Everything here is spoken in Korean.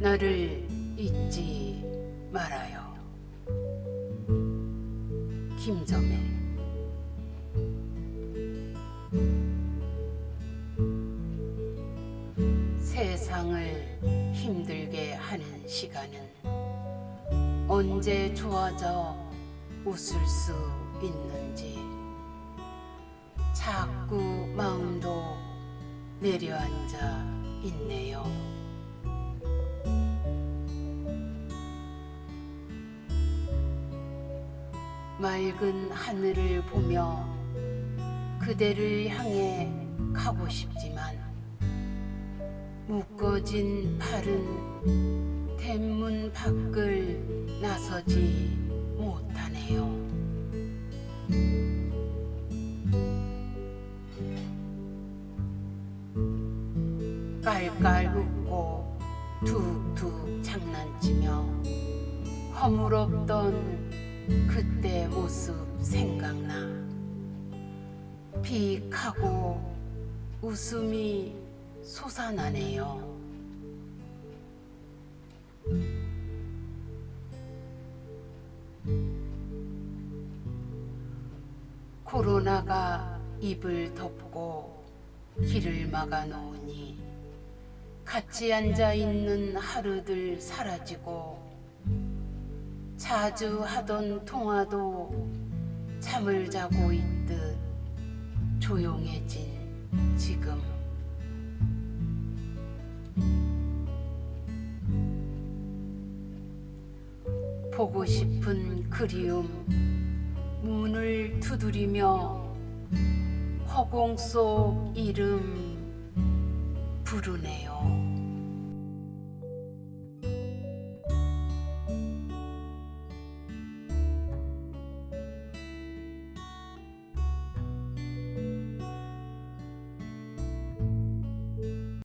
나를 잊지 말아요. 김점애 세상을 힘들게 하는 시간은 언제 좋아져 웃을 수 있는지 자꾸 마음도 내려앉아 있네요. 맑은 하늘을 보며 그대를 향해 가고 싶지만 묶어진 팔은 대문 밖을 나서지 못하네요. 깔깔 웃고 툭툭 장난치며 허물없던 그때 모습 생각나 픽하고 웃음이 솟아나네요. 코로나가 입을 덮고 길을 막아 놓으니 같이 앉아 있는 하루들 사라지고 자주 하던 통화도 잠을 자고 있듯 조용해진 지금 보고 싶은 그리움 문을 두드리며 허공 속 이름 부르네요.